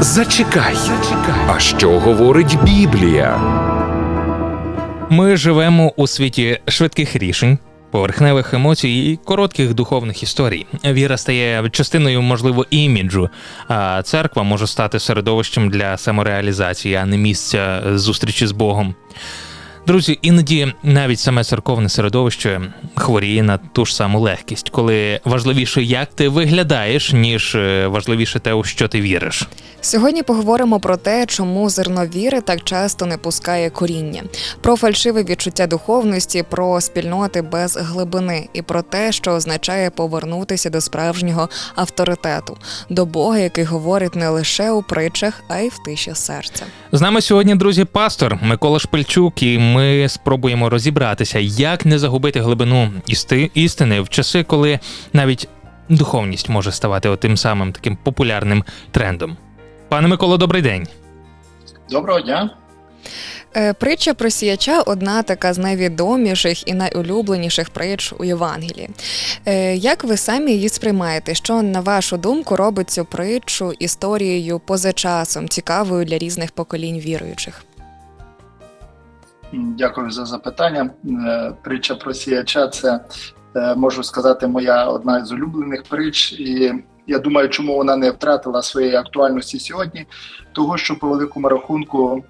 Зачекай. А що говорить Біблія? Ми живемо у світі швидких рішень. Поверхневих емоцій і коротких духовних історій. Віра стає частиною, можливо, іміджу, а церква може стати середовищем для самореалізації, а не місця зустрічі з Богом. Друзі, іноді навіть саме церковне середовище хворіє на ту ж саму легкість, коли важливіше, як ти виглядаєш, ніж е, важливіше те, у що ти віриш. Сьогодні поговоримо про те, чому зерно віри так часто не пускає коріння, про фальшиве відчуття духовності, про спільноти без глибини і про те, що означає повернутися до справжнього авторитету, до Бога, який говорить не лише у притчах, а й в тиші серця. З нами сьогодні, друзі, пастор Микола Шпильчук, і ми спробуємо розібратися, як не загубити глибину істи- істини в часи, коли навіть духовність може ставати отим самим таким популярним трендом. Пане Миколо, добрий день. Доброго дня. Е, Притча про сіяча одна така з найвідоміших і найулюбленіших притч у Євангелії. Е, Як ви самі її сприймаєте? Що на вашу думку робить цю притчу історією поза часом, цікавою для різних поколінь віруючих? Дякую за запитання. Е, Притча про сіяча це е, можу сказати моя одна з улюблених притч. І я думаю, чому вона не втратила своєї актуальності сьогодні, того що по великому рахунку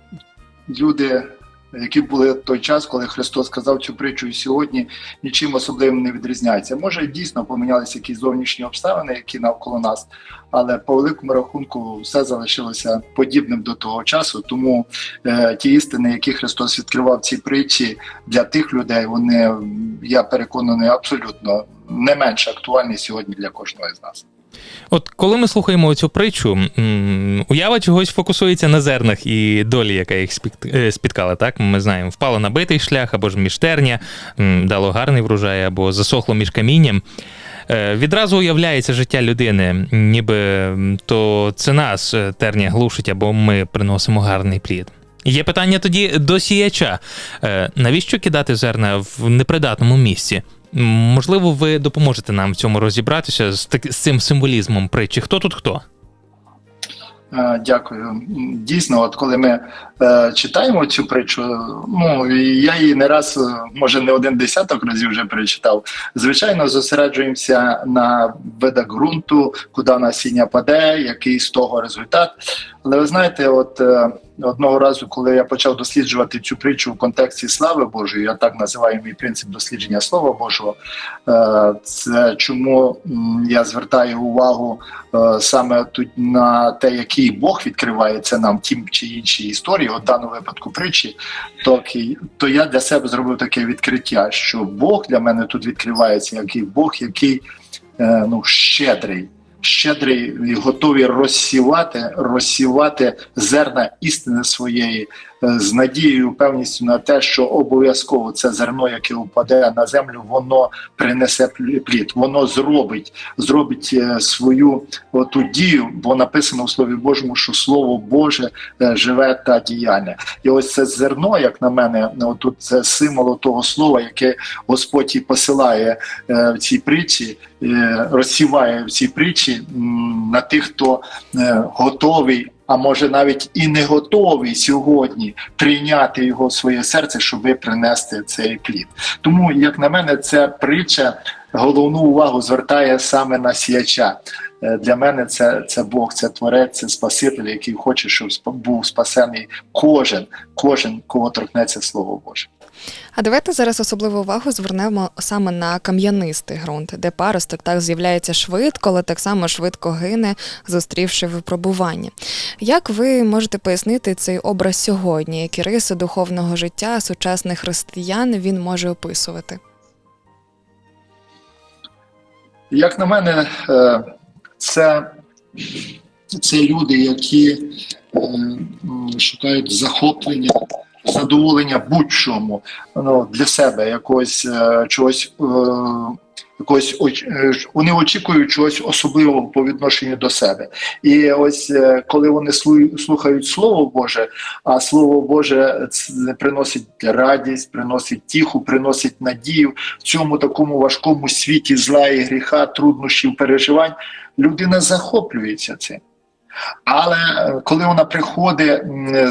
люди, які були той час, коли Христос сказав цю притчу, і сьогодні нічим особливим не відрізняється. Може, дійсно помінялися якісь зовнішні обставини, які навколо нас, але по великому рахунку все залишилося подібним до того часу. Тому е, ті істини, які Христос відкривав в цій притчі для тих людей, вони я переконаний абсолютно не менш актуальні сьогодні для кожного з нас. От коли ми слухаємо цю притчу, уява чогось фокусується на зернах і долі, яка їх е, спіткала. Так ми знаємо, впало на битий шлях або ж між терня, дало гарний врожай, або засохло між камінням. Е, Відразу уявляється життя людини, ніби то це нас терня глушить, або ми приносимо гарний плід. Є питання тоді до сіяча. Е, Навіщо кидати зерна в непридатному місці? Можливо, ви допоможете нам в цьому розібратися з, так, з цим символізмом притчі. Хто тут хто? Е, Дякую. Дійсно, от коли ми читаємо цю притчу, ну і я її не раз, е, може не один десяток разів вже перечитав. Звичайно, зосереджуємося на видах ґрунту, куди насіння паде, який з того результат. Але ви знаєте, от е, одного разу, коли я почав досліджувати цю притчу в контексті слави Божої, я так називаю мій принцип дослідження Слова Божого. е, Це чому я звертаю увагу е, саме тут на те, який Бог відкривається нам тим чи іншій історії, от в даному випадку притчі, то, то я для себе зробив таке відкриття, що Бог для мене тут відкривається, як і Бог, який е, ну, щедрий. Щедрий і готовий розсівати, розсівати зерна істини своєї з надією, певністю на те, що обов'язково це зерно, яке впаде на землю, воно принесе плі- плід, воно зробить, зробить е, свою оту дію, бо написано в Слові Божому, що Слово Боже е, живе та діяння. І ось це зерно, як на мене, ну, тут це символ того слова, яке Господь і посилає е, в цій притчі, е, розсіває в цій притчі на тих, хто е, готовий. А може навіть і не готовий сьогодні прийняти його в своє серце, щоб ви принести цей плід. Тому, як на мене, ця притча головну увагу звертає саме на сіяча. Е, Для мене це, це Бог, це творець, це Спаситель, який хоче, щоб був спасений кожен, кожен, кого торкнеться Слово Боже. А давайте зараз особливу увагу звернемо саме на кам'янистий ґрунт, де паросток так з'являється швидко, але так само швидко гине, зустрівши випробування. Як ви можете пояснити цей образ сьогодні, які риси духовного життя сучасних християн він може описувати? Як на мене, е, це, це люди, які е, шукають захоплення, задоволення будь-чому ну, для себе, якогось е, чогось. е, Якогось оч- е, вони очікують чогось особливого по відношенню до себе, і ось коли вони слухають Слово Боже, а Слово Боже приносить радість, приносить тіху, приносить надію в цьому такому важкому світі зла і гріха, труднощів, переживань, людина захоплюється цим. Але е, коли вона приходить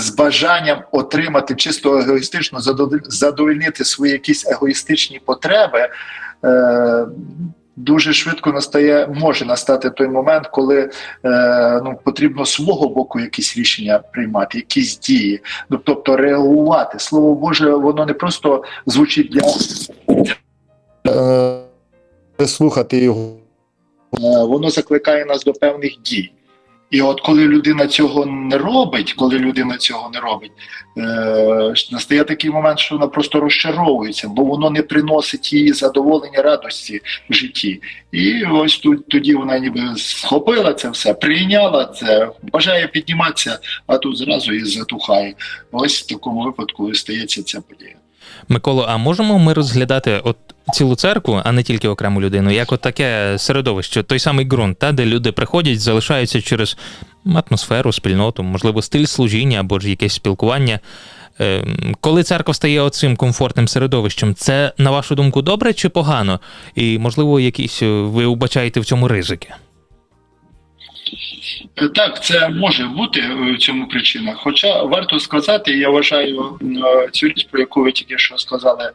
з бажанням отримати чисто егоїстично задоволь- задовольнити свої якісь егоїстичні потреби, е, дуже швидко настає, може настати той момент, коли е, ну, потрібно з свого боку якісь рішення приймати, якісь дії, ну, тобто реагувати. Слово Боже, воно не просто звучить для слухати його, воно закликає нас до певних дій. І от коли людина цього не робить, коли людина цього не робить, е, настає такий момент, що вона просто розчаровується, бо воно не приносить їй задоволення радості в житті. І ось тут тоді вона ніби схопила це все, прийняла це, бажає підніматися, а тут зразу і затухає. Ось в такому випадку і стається ця подія. Миколо, а можемо ми розглядати от цілу церкву, а не тільки окрему людину, як от таке середовище, той самий ґрунт, та, де люди приходять, залишаються через атмосферу, спільноту, можливо, стиль служіння або ж якесь спілкування. Ем, Коли церква стає оцим комфортним середовищем, це, на вашу думку, добре чи погано? І, можливо, якісь е, ви убачаєте в цьому ризики? Е, Так, це може бути е, в цьому причина. Хоча варто сказати, я вважаю е, цю річ, про яку ви тільки що сказали,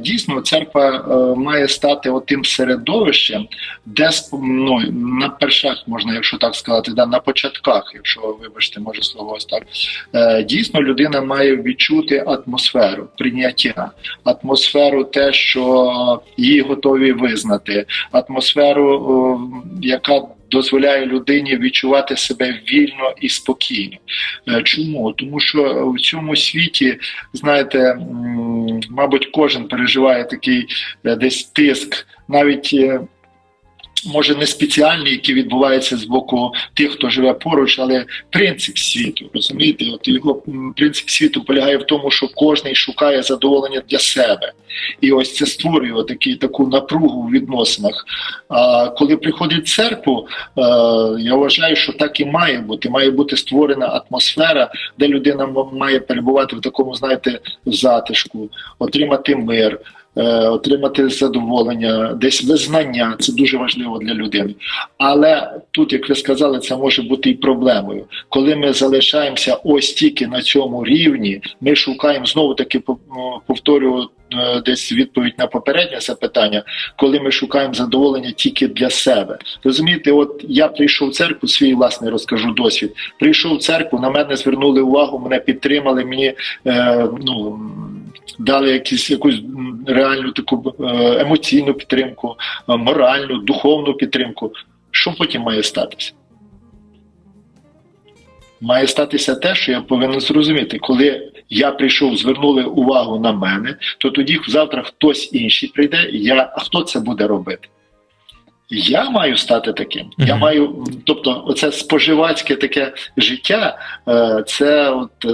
дійсно церква має стати отим середовищем, де ну, на першах можна, якщо так сказати, да, на початках, якщо вибачте, може слово ось так, дійсно людина має відчути атмосферу прийняття, атмосферу, те, що її готові визнати, атмосферу, яка дозволяє людині відчувати себе вільно і спокійно. Е, Чому? Тому що в цьому світі, знаєте, мабуть, кожен переживає такий е, десь тиск, навіть. Може, не спеціальний, який відбувається з боку тих, хто живе поруч, але принцип світу, розумієте, от його принцип світу полягає в тому, що кожен шукає задоволення для себе, і ось це створює такі, таку напругу в відносинах. А коли приходить церкву, е, я вважаю, що так і має бути. Має бути створена атмосфера, де людина має перебувати в такому, знаєте, затишку, отримати мир. Е, Отримати задоволення, десь визнання це дуже важливо для людини. Але тут, як ви сказали, це може бути і проблемою. Коли ми залишаємося ось тільки на цьому рівні, ми шукаємо знову таки по- повторюю е, десь відповідь на попереднє запитання, коли ми шукаємо задоволення тільки для себе. Розумієте, от я прийшов в церкву, свій власний розкажу досвід. Прийшов в церкву, на мене звернули увагу, мене підтримали, мені е, ну. Дали якісь якусь реальну таку е, емоційну підтримку, е, моральну, духовну підтримку. Що потім має статися? Має статися те, що я повинен зрозуміти, коли я прийшов, звернули увагу на мене, то тоді завтра хтось інший прийде, я, а хто це буде робити? Я маю стати таким. Я маю, тобто, оце споживацьке таке життя, е, це от е,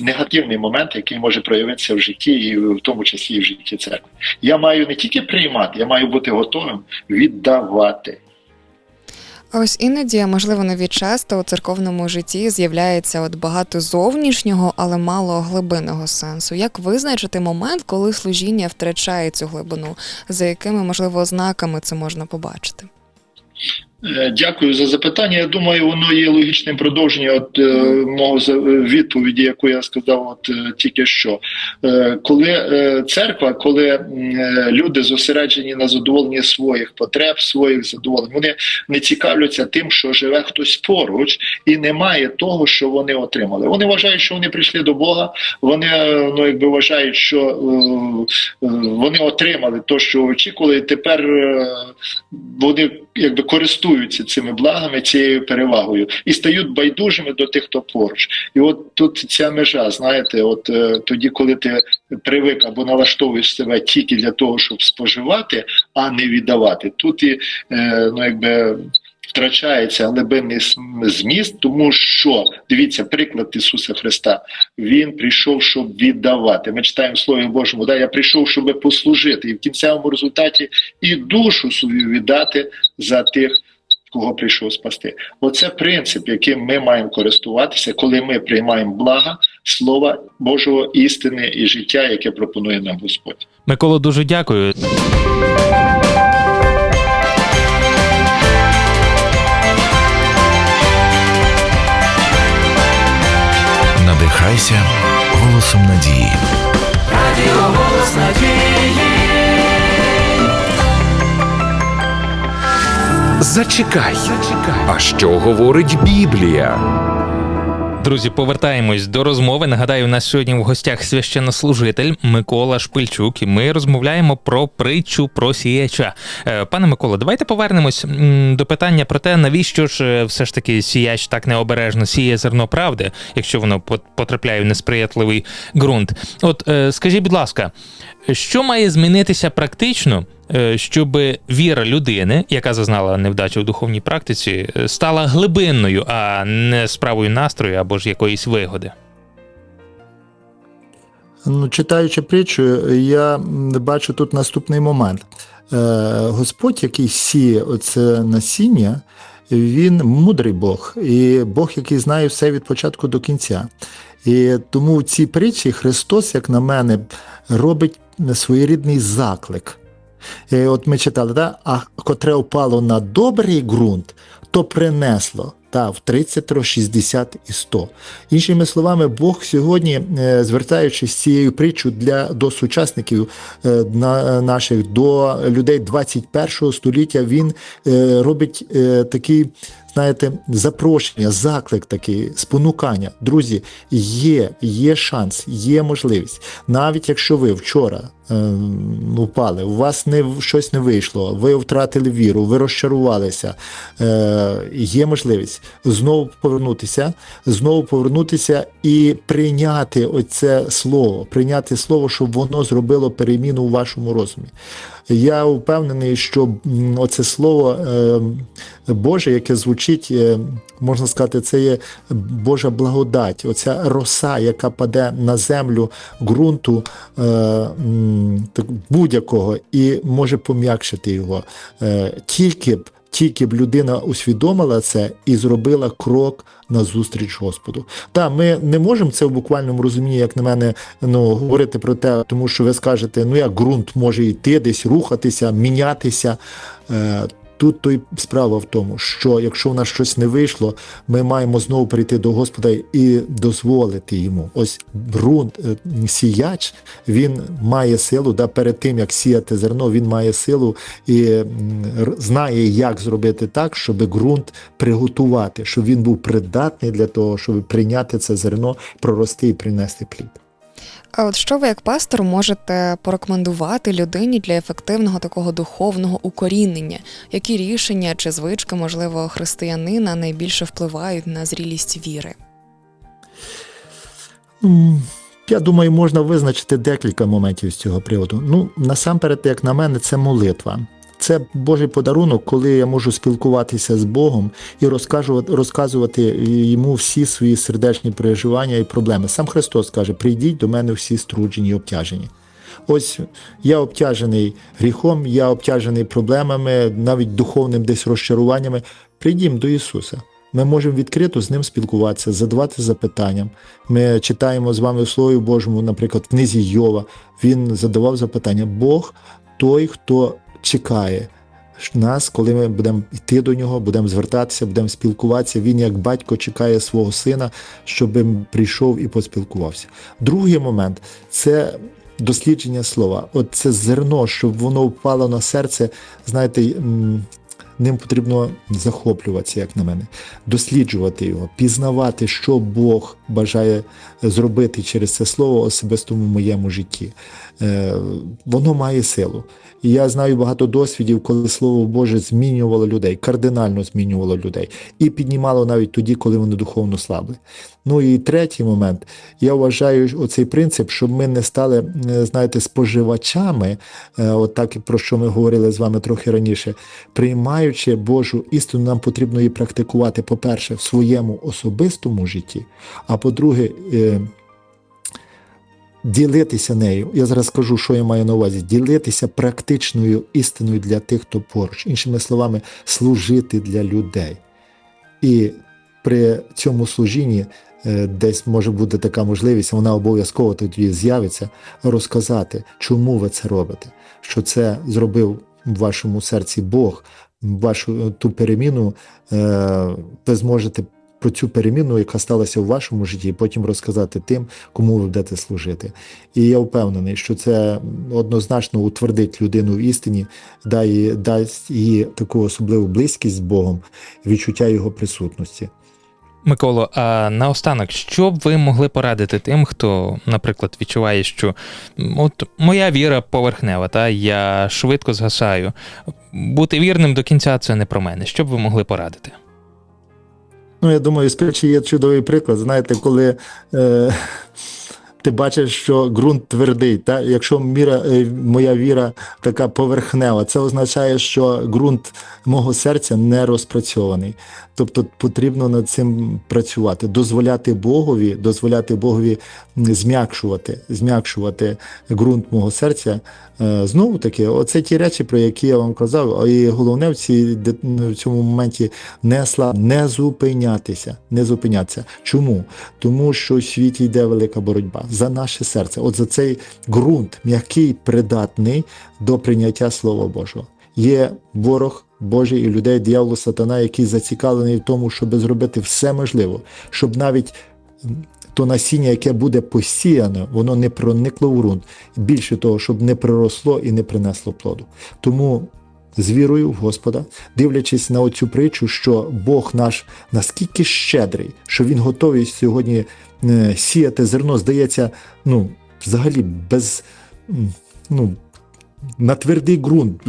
негативний момент, який може проявитися в житті, і в тому числі і в житті церкви. Я маю не тільки приймати, я маю бути готовим віддавати. Ось іноді, можливо, навіть часто у церковному житті з'являється от багато зовнішнього, але мало глибинного сенсу. Як визначити момент, коли служіння втрачає цю глибину, за якими можливо ознаками це можна побачити? Е, Дякую за запитання. Я думаю, воно є логічним продовженням от, е, мого відповіді, яку я сказав от, е, тільки що. Е, коли е, церква, коли е, люди зосереджені на задоволенні своїх потреб, своїх задоволень, вони не цікавляться тим, що живе хтось поруч, і немає того, що вони отримали. Вони вважають, що вони прийшли до Бога, вони е, ну, якби вважають, що е, вони отримали те, що очікували, і тепер е, вони якби користуються цими благами, цією перевагою і стають байдужими до тих, хто поруч. І от тут ця межа, знаєте, от е, тоді, коли ти привик або налаштовуєш себе тільки для того, щоб споживати, а не віддавати, тут і е, ну якби. Втрачається глибинний зміст, тому що дивіться приклад Ісуса Христа. Він прийшов, щоб віддавати. Ми читаємо Слові Божому, да, я прийшов, щоб послужити, і в кінцевому результаті і душу свою віддати за тих, кого прийшов спасти. Оце принцип, яким ми маємо користуватися, коли ми приймаємо блага Слова Божого істини і життя, яке пропонує нам Господь. Миколо, дуже дякую. Залишайся голосом надії. Зачекай. А що говорить Біблія? Друзі, повертаємось до розмови. Нагадаю, у нас сьогодні в гостях священнослужитель Микола Шпильчук, і ми розмовляємо про притчу про сіяча. Е, Пане Миколо, давайте повернемось до питання про те, навіщо ж е, все ж таки сіяч так необережно сіє зерно правди, якщо воно пот- потрапляє в несприятливий ґрунт. От е, скажіть, будь ласка, що має змінитися практично, щоб віра людини, яка зазнала невдачу в духовній практиці, е, стала глибинною, а не справою настрою або ж якоїсь вигоди? Ну, читаючи притчу, я бачу тут наступний момент. Е, Господь, який сіє оце насіння, він мудрий Бог, і Бог, який знає все від початку до кінця. І тому в цій притчі Христос, як на мене, робить своєрідний заклик. І от ми читали, да? а котре впало на добрий ґрунт, то принесло та, в 30, 60 і 100. Іншими словами, Бог сьогодні, е, звертаючись з цією притчу для, до сучасників е, на, наших, до людей 21 століття, він е, робить е, такий, знаєте, запрошення, заклик такий, спонукання. Друзі, є, є шанс, є можливість. Навіть якщо ви вчора е, упали, у вас не щось не вийшло, ви втратили віру, ви розчарувалися. Е, є можливість знову повернутися, знову повернутися і прийняти оце слово, прийняти слово, щоб воно зробило переміну у вашому розумі. Я впевнений, що оце слово е, Боже, яке звучить, е, можна сказати, це є Божа благодать, оця роса, яка паде на землю ґрунту е, будь-якого і може пом'якшити його. Тільки б тільки б людина усвідомила це і зробила крок на зустріч Господу. Та ми не можемо це в буквальному розумінні, як на мене, ну говорити про те, тому що ви скажете, ну як ґрунт може йти десь, рухатися, мінятися. Тут то й справа в тому, що якщо в нас щось не вийшло, ми маємо знову прийти до Господа і дозволити йому. Ось ґрунт, е, сіяч, він має силу, да, перед тим як сіяти зерно, він має силу і знає, як зробити так, щоб ґрунт приготувати, щоб він був придатний для того, щоб прийняти це зерно, прорости і принести плід. А от що ви як пастор можете порекомендувати людині для ефективного такого духовного укорінення? Які рішення чи звички, можливо, християнина найбільше впливають на зрілість віри? Я думаю, можна визначити декілька моментів з цього приводу. Ну, насамперед, як на мене, це молитва. Це Божий подарунок, коли я можу спілкуватися з Богом і розказувати, розказувати йому всі свої сердечні переживання і проблеми. Сам Христос каже: прийдіть до мене всі струджені і обтяжені. Ось я обтяжений гріхом, я обтяжений проблемами, навіть духовним десь розчаруваннями. Прийдім до Ісуса. Ми можемо відкрито з ним спілкуватися, задавати запитання. Ми читаємо з вами в Слові Божому, наприклад, в книзі Йова. Він задавав запитання: Бог той, хто чекає нас, коли ми будемо йти до нього, будемо звертатися, будемо спілкуватися. Він, як батько, чекає свого сина, щоб прийшов і поспілкувався. Другий момент це. Дослідження слова, от це зерно, щоб воно впало на серце, знаєте, ним потрібно захоплюватися, як на мене, досліджувати його, пізнавати, що Бог бажає зробити через це слово особистому моєму житті. Е, воно має силу. І я знаю багато досвідів, коли Слово Боже змінювало людей, кардинально змінювало людей і піднімало навіть тоді, коли вони духовно слабли. Ну і третій момент. Я вважаю оцей принцип, щоб ми не стали, е, знаєте, споживачами, е, от так про що ми говорили з вами трохи раніше, приймаючи Божу істину, нам потрібно її практикувати, по-перше, в своєму особистому житті, а по-друге, ділитися нею. Я зараз скажу, що я маю на увазі. Ділитися практичною істиною для тих, хто поруч. Іншими словами, служити для людей. І при цьому служінні е, десь може бути така можливість, вона обов'язково тоді з'явиться, розказати, чому ви це робите, що це зробив в вашому серці Бог, вашу ту переміну е, ви зможете про цю переміну, яка сталася в вашому житті, і потім розказати тим, кому ви будете служити. І я впевнений, що це однозначно утвердить людину в істині, дає, дасть їй таку особливу близькість з Богом, відчуття його присутності. Миколо, а наостанок, що б ви могли порадити тим, хто, наприклад, відчуває, що от моя віра поверхнева, та я швидко згасаю. Бути вірним до кінця це не про мене. Що б ви могли порадити? Ну, я думаю, з притчі є чудовий приклад. Знаєте, коли е, ти бачиш, що ґрунт твердий, та? якщо міра, е, моя віра така поверхнева, це означає, що ґрунт мого серця не розпрацьований. Тобто потрібно над цим працювати, дозволяти Богові, дозволяти Богові зм'якшувати, зм'якшувати ґрунт мого серця. Е, Знову таки, оце ті речі, про які я вам казав. І головне в, цій, в цьому моменті не слаб, не зупинятися. Не зупинятися. Чому? Тому що в світі йде велика боротьба за наше серце. От за цей ґрунт, м'який, придатний до прийняття Слова Божого. Є ворог Божий і людей, дияволу, сатана, який зацікавлений в тому, щоб зробити все можливе, щоб навіть то насіння, яке буде посіяне, воно не проникло в ґрунт. Більше того, щоб не приросло і не принесло плоду. Тому з вірою в Господа, дивлячись на оцю притчу, що Бог наш наскільки щедрий, що Він готовий сьогодні е, сіяти зерно, здається, ну, взагалі без. ну, на твердий ґрунт,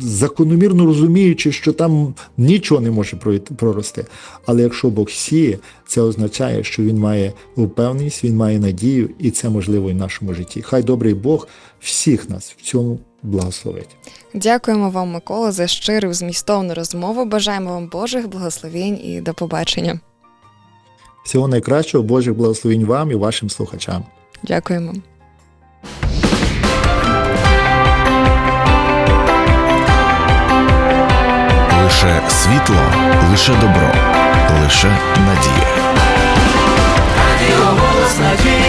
закономірно розуміючи, що там нічого не може прорости. Але якщо Бог сіє, це означає, що він має упевненість, він має надію, і це можливо і в нашому житті. Хай добрий Бог всіх нас в цьому благословить. Дякуємо вам, Микола, за щиру змістовну розмову. Бажаємо вам Божих благословень і до побачення. Всього найкращого, Божих благословень вам і вашим слухачам. Дякуємо. Лише світло, лише добро, лише надія. Радіо голос надії.